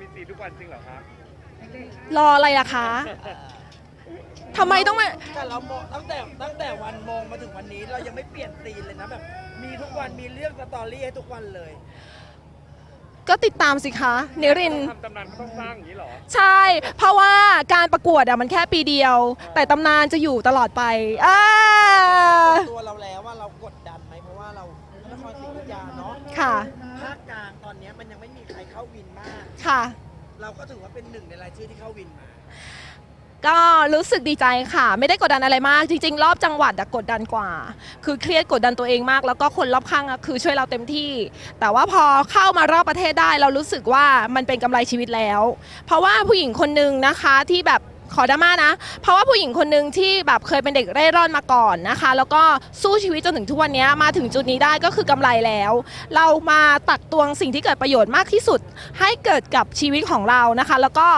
มีซีนทุกวันจริงเหรอครับรออะไรอะคะทำไมต้องมาแต่เรามองตั้งแต่ตั้งแต่วันมองมาถึงวันนี้เรายังไม่เปลี่ยนซีนเลยนะแบบมีทุกวันมีเรื่องสตอรี่ให้ทุกวันเลย ก็ติดตามสิคะนิรินทร์ ทำตำนานก็ต้องสร้างอย่างนี้เหรอ ใช่ เพราะว่าการประกวดอะมันแค่ปีเดียว แต่ตำนานจะอยู่ตลอดไปอ่าตัวเราแล้วว่าเราก ดดันไหมเพราะว่าเรานครศรีอยุธยาเนาะค่ะ ภาคกลางตอนเนี้ยมันยังไม่มีใครเข้าวินมาก ค่ะ เราก็ถือว่าเป็นหนึ่งในรายชื่อที่เข้าวินมา ก็รู้สึกดีใจค่ะ ไม่ได้กดดันอะไรมาก จริง ๆ รอบจังหวัดอะกดดันกว่า คือเครียดกดดันตัวเองมาก แล้วก็คนรอบข้างอะคือช่วยเราเต็มที่ แต่ว่าพอเข้ามารอบประเทศได้ เรารู้สึกว่ามันเป็นกำไรชีวิตแล้ว เพราะว่าผู้หญิงคนหนึ่งนะคะที่แบบ ขอดราม่านะ เพราะว่าผู้หญิงคนหนึ่งที่แบบเคยเป็นเด็กเร่ร่อนมาก่อนนะคะ แล้วก็สู้ชีวิตจนถึงทุกวันนี้มาถึงจุดนี้ได้ก็คือกำไรแล้ว เรามาตักตวงสิ่งที่เกิดประโยชน์มากที่สุด ให้เกิดกับชีวิตของเรานะคะ แล้วก็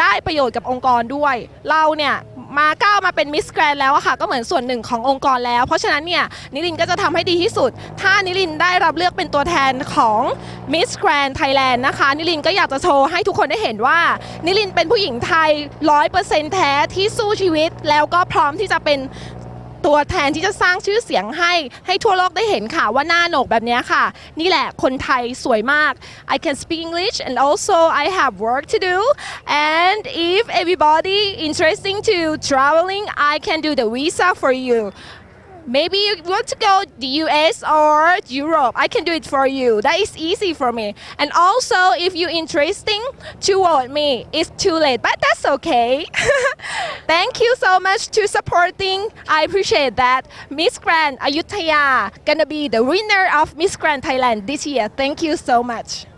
ได้ประโยชน์กับองค์กรด้วย เราเนี่ย มาก้าวมาเป็นมิสแกรนแล้วอะค่ะ ก็เหมือนส่วนหนึ่งขององค์กรแล้ว เพราะฉะนั้นเนี่ยนิลินก็จะทำให้ดีที่สุด ถ้านิลินได้รับเลือกเป็นตัวแทนของมิสแกรนไทยแลนด์นะคะ นิลินก็อยากจะโชว์ให้ทุกคนได้เห็นว่า นิลินเป็นผู้หญิงไทยร้อยเปอร์เซ็นต์แท้ที่สู้ชีวิต แล้วก็พร้อมที่จะเป็น ตัวแทนที่จะสร้างชื่อเสียงให้ให้ทั่วโลกได้เห็นค่ะว่าหน้าโหนกแบบนี้ค่ะ นี่แหละคนไทยสวยมาก I can speak English and also I have work to do and if everybody interesting to traveling I can do the visa for you Maybe you want to go the US or Europe. I can do it for you. That is easy for me. And also, if you interesting to vote me, it's too late, but that's okay. Thank you so much to supporting. I appreciate that. Miss Grand Ayutthaya gonna be the winner of Miss Grand Thailand this year. Thank you so much.